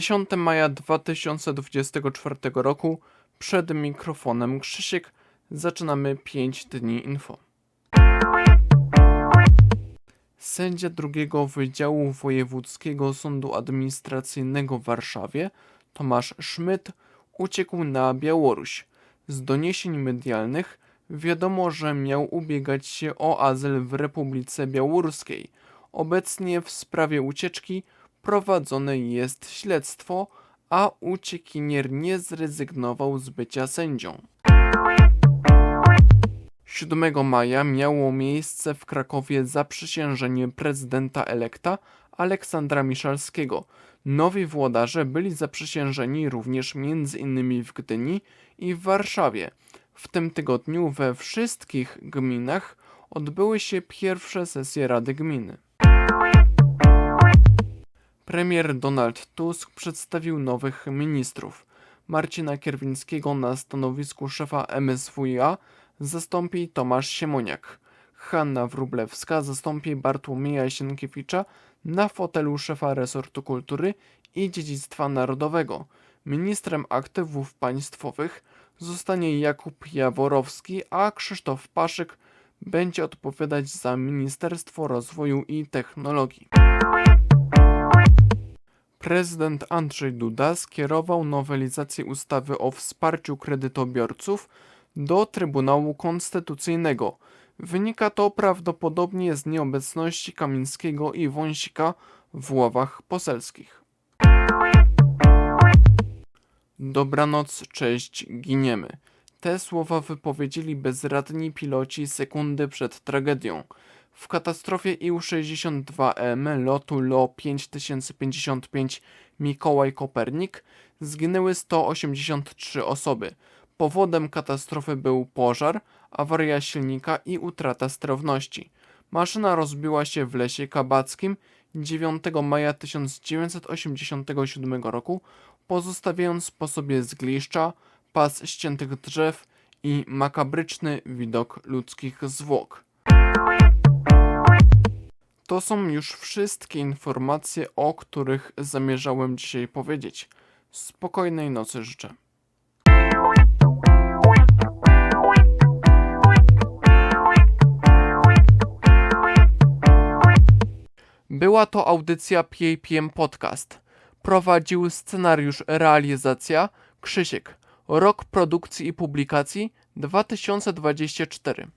10 maja 2024 roku przed mikrofonem Krzysiek zaczynamy 5 dni info. Sędzia drugiego Wydziału Wojewódzkiego Sądu Administracyjnego w Warszawie, Tomasz Szmyt, uciekł na Białoruś. Z doniesień medialnych wiadomo, że miał ubiegać się o azyl w Republice Białoruskiej. Obecnie w sprawie ucieczki prowadzone jest śledztwo, a uciekinier nie zrezygnował z bycia sędzią. 7 maja miało miejsce w Krakowie zaprzysiężenie prezydenta elekta Aleksandra Miszalskiego. Nowi włodarze byli zaprzysiężeni również m.in. w Gdyni i w Warszawie. W tym tygodniu we wszystkich gminach odbyły się pierwsze sesje Rady Gminy. Premier Donald Tusk przedstawił nowych ministrów. Marcina Kierwińskiego na stanowisku szefa MSWiA zastąpi Tomasz Siemoniak. Hanna Wróblewska zastąpi Bartłomieja Sienkiewicza na fotelu szefa resortu kultury i dziedzictwa narodowego. Ministrem aktywów państwowych zostanie Jakub Jaworowski, a Krzysztof Paszyk będzie odpowiadać za Ministerstwo Rozwoju i Technologii. Prezydent Andrzej Duda skierował nowelizację ustawy o wsparciu kredytobiorców do Trybunału Konstytucyjnego. Wynika to prawdopodobnie z nieobecności Kamińskiego i Wąsika w ławach poselskich. Dobranoc, cześć, giniemy. Te słowa wypowiedzieli bezradni piloci sekundy przed tragedią. W katastrofie IU-62M lotu LO 5055 Mikołaj Kopernik zginęły 183 osoby. Powodem katastrofy był pożar, awaria silnika i utrata sterowności. Maszyna rozbiła się w lesie kabackim 9 maja 1987 roku, pozostawiając po sobie zgliszcza, pas ściętych drzew i makabryczny widok ludzkich zwłok. To są już wszystkie informacje, o których zamierzałem dzisiaj powiedzieć. Spokojnej nocy życzę. Była to audycja PAPM Podcast. Prowadził scenariusz realizacja Krzysiek. Rok produkcji i publikacji 2024.